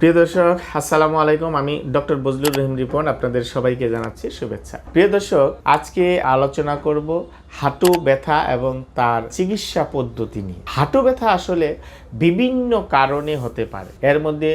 প্রিয় দর্শক, আসসালামু আলাইকুম। আমি ডক্টর বজলুর রহিম রিপন, আপনাদের সবাইকে জানাচ্ছি শুভেচ্ছা। প্রিয় দর্শক, আজকে আলোচনা করব হাঁটু ব্যথা এবং তার চিকিৎসা পদ্ধতি নিয়ে। হাঁটু ব্যথা আসলে বিভিন্ন কারণে হতে পারে। এর মধ্যে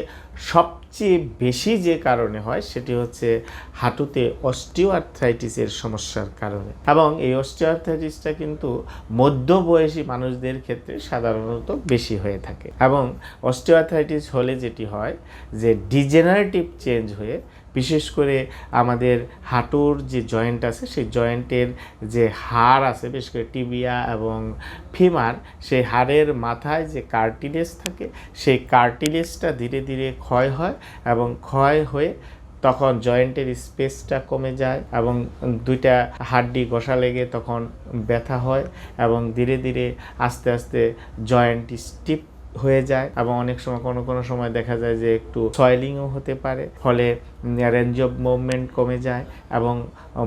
সবচেয়ে বেশি যে কারণে হয় সেটি হচ্ছে হাঁটুতে অস্টিওআর্থ্রাইটিসের সমস্যার কারণে। এবং এই অস্টিওআর্থ্রাইটিসটা কিন্তু মধ্যবয়সী মানুষদের ক্ষেত্রে সাধারণত বেশি হয়ে থাকে। এবং অস্টিওআর্থ্রাইটিস হলে যেটি হয় যে ডিজেনারেটিভ চেঞ্জ হয়ে বিশেষ করে আমাদের হাঁটুর যে জয়েন্ট আছে, সেই জয়েন্টের যে হাড় আছে, বিশেষ করে টিবিয়া এবং ফিমার সেই হাড়ের মাথায় যে কার্টিলেজ থাকে, সেই কার্টিলেজটা ধীরে ধীরে ক্ষয় হয় এবং ক্ষয় হয়ে তখন জয়েন্টের স্পেসটা কমে যায় এবং দুইটা হাড্ডি ঘষা লেগে তখন ব্যথা হয় এবং ধীরে ধীরে আস্তে আস্তে জয়েন্ট স্টিপ হয়ে যায় এবং অনেক সময় কোনো কোনো সময় দেখা যায় যে একটু সয়েলিংও হতে পারে, ফলে রেঞ্জ অফ মুভমেন্ট কমে যায় এবং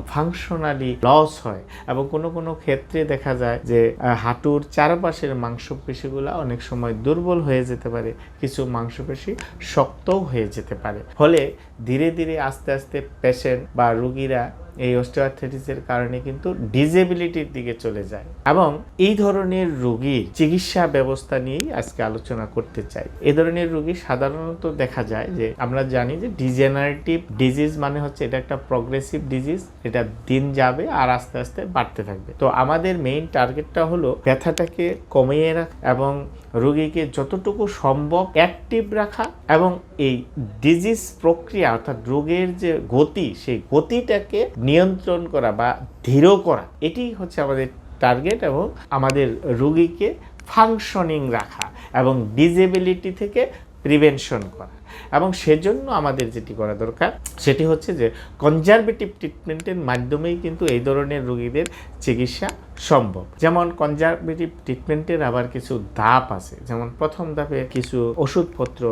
ফাংশনালি লস হয়। এবং কোনো কোনো ক্ষেত্রে দেখা যায় যে হাঁটুর চারপাশের মাংসপেশিগুলো অনেক সময় দুর্বল হয়ে যেতে পারে, কিছু মাংসপেশি শক্তও হয়ে যেতে পারে। ফলে ধীরে ধীরে আস্তে আস্তে পেশেন্ট বা রুগীরা এই অস্টিওআর্থ্রাইটিসের কারণে কিন্তু ডিজেবিলিটির দিকে চলে যায়। এবং এই ধরনের রোগীর চিকিৎসা ব্যবস্থা নিয়েই আজকে আলোচনা করতে চাই। এ ধরনের রোগী সাধারণত দেখা যায় যে, আমরা জানি যে ডিজেনারেটিভ ডিজিজ মানে হচ্ছে এটা একটা প্রগ্রেসিভ ডিজিজ এটা দিন যাবে আর আস্তে আস্তে বাড়তে থাকবে। তো আমাদের মেইন টার্গেটটা হলো ব্যথাটাকে কমিয়ে রাখা এবং রোগীকে যতটুকু সম্ভব অ্যাক্টিভ রাখা এবং এই ডিজিজ প্রক্রিয়া অর্থাৎ রোগের যে গতি, সেই গতিটাকে নিয়ন্ত্রণ করা বা ধীর করা এটি হচ্ছে আমাদের টার্গেট এবং আমাদের রোগীকে ফাংশনিং রাখা এবং ডিজেবিলিটি থেকে প্রিভেনশন করা। এবং সেজন্য আমাদের যেটি করা দরকার, সেটি হচ্ছে যে কনজারভেটিভ ট্রিটমেন্টের মাধ্যমেই কিন্তু এই ধরনের রোগীদের চিকিৎসা সম্ভব। যেমন কনজারভেটিভ ট্রিটমেন্টের আবার কিছু ধাপ আছে। যেমন প্রথম ধাপে কিছু ওষুধপত্র,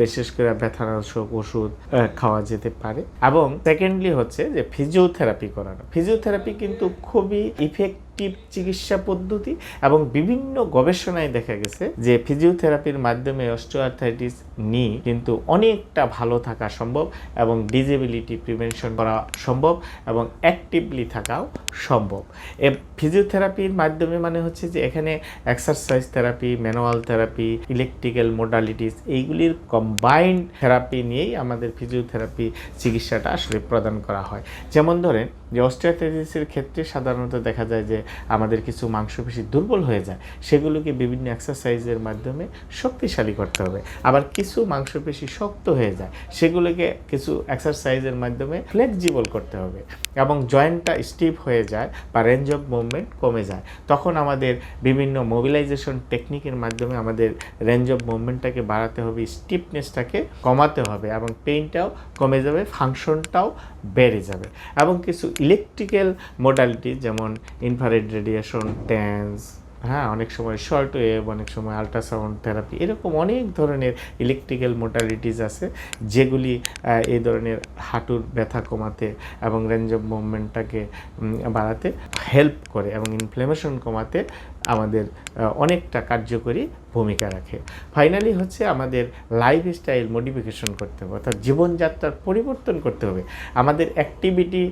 বিশেষ করে ব্যথানাশক ওষুধ খাওয়া যেতে পারে। এবং সেকেন্ডলি হচ্ছে যে ফিজিওথেরাপি করানো। ফিজিওথেরাপি কিন্তু খুবই ইফেক্টিভ চিকিৎসা পদ্ধতি এবং বিভিন্ন গবেষণায় দেখা গেছে যে ফিজিওথেরাপির মাধ্যমে অস্টিওআর্থাইটিস নি কিন্তু অনেকটা ভালো থাকা সম্ভব এবং ডিজেবিলিটি প্রিভেনশন করা সম্ভব এবং অ্যাক্টিভলি থাকাও সম্ভব। এ ফিজিওথেরাপির মাধ্যমে মানে হচ্ছে যে এখানে exercise therapy manual therapy electrical modalities এইগুলির কম্বাইন্ড থেরাপি নিয়েই আমাদের ফিজিওথেরাপি চিকিৎসাটা আসলে প্রদান করা হয়। যেমন ধরেন যে অস্ট্রিয়াথাইটিসের ক্ষেত্রে সাধারণত দেখা যায় যে আমাদের কিছু মাংসপেশি দুর্বল হয়ে যায়, সেগুলোকে বিভিন্ন এক্সারসাইজের মাধ্যমে শক্তিশালী করতে হবে। আবার কিছু মাংসপেশি শক্ত হয়ে যায়, সেগুলোকে কিছু এক্সারসাইজের মাধ্যমে ফ্লেক্সিবল করতে হবে এবং জয়েন্টটা স্টিফ হয়ে যায় বা রেঞ্জ অফ মুভমেন্ট কমে যায়। তখন আমাদের বিভিন্ন মোবিলাইজেশন টেকনিকের মাধ্যমে আমাদের রেঞ্জ অফ মুভমেন্টটাকে বাড়াতে হবে স্টিফনেসটাকে কমাতে হবে এবং পেইনটাও কমে যাবে ফাংশনটাও বেড়ে যাবে এবং কিছু ইলেকট্রিক্যাল মোডালিটি যেমন ইনফারেড রেডিয়েশন ট্যান্স হ্যাঁ অনেক সময় শর্ট ওয়েভ অনেক সময় আলট্রাসাউন্ড থেরাপি এরকম অনেক ধরনের ইলেকট্রিক্যাল মোটালিটিস আছে যেগুলি এই ধরনের হাঁটুর ব্যথা কমাতে এবং রেঞ্জ অফ মুভমেন্টটাকে বাড়াতে হেল্প করে এবং ইনফ্লেমেশন কমাতে আমাদের অনেকটা কার্যকরী ভূমিকা রাখে। ফাইনালি হচ্ছে আমাদের লাইফস্টাইল মডিফিকেশন করতে হবে, অর্থাৎ জীবনযাত্রার পরিবর্তন করতে হবে। আমাদের অ্যাক্টিভিটি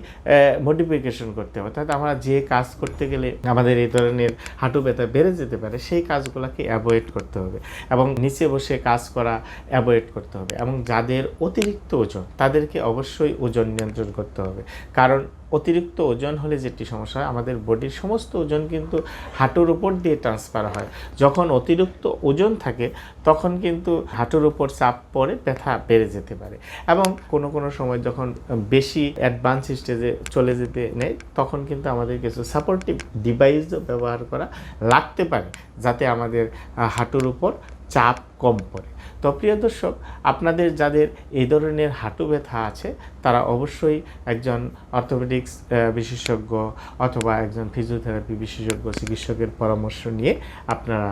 মডিফিকেশন করতে হবে, অর্থাৎ আমরা যে কাজ করতে গেলে আমাদের এই ধরনের হাঁটু ব্যথা বেড়ে যেতে পারে, সেই কাজগুলোকে অ্যাভয়েড করতে হবে এবং নিচে বসে কাজ করা অ্যাভয়েড করতে হবে এবং যাদের অতিরিক্ত ওজন, তাদেরকে অবশ্যই ওজন নিয়ন্ত্রণ করতে হবে। কারণ অতিরিক্ত ওজন হলে যেটি সমস্যা হয়, আমাদের বডির সমস্ত ওজন কিন্তু হাঁটুর উপর দিয়ে ট্রান্সফার হয়। যখন অতিরিক্ত ওজন থাকে, তখন কিন্তু হাঁটুর উপর চাপ পড়ে, ব্যথা বেড়ে যেতে পারে। এবং কোনো কোনো সময় যখন বেশি অ্যাডভান্স স্টেজে চলে যেতে নেয়, তখন কিন্তু আমাদের কিছু সাপোর্টিভ ডিভাইসও ব্যবহার করা লাগতে পারে, যাতে আমাদের হাঁটুর উপর চাপ কম পড়ে। তো প্রিয় দর্শক, আপনাদের যাদের এই ধরনের হাঁটু ব্যথা আছে, তারা অবশ্যই একজন অর্থোপেডিক্স বিশেষজ্ঞ অথবা একজন ফিজিওথেরাপি বিশেষজ্ঞ চিকিৎসকের পরামর্শ নিয়ে আপনারা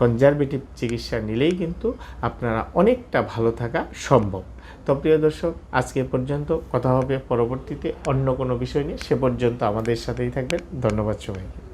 কনজারভেটিভ চিকিৎসা নিলেই কিন্তু আপনারা অনেকটা ভালো থাকা সম্ভব। তো প্রিয় দর্শক, আজকে পর্যন্ত কথা হবে। পরবর্তীতে অন্য কোনো বিষয় নিয়ে। সে পর্যন্ত আমাদের সাথেই থাকবেন। ধন্যবাদ সবাইকে।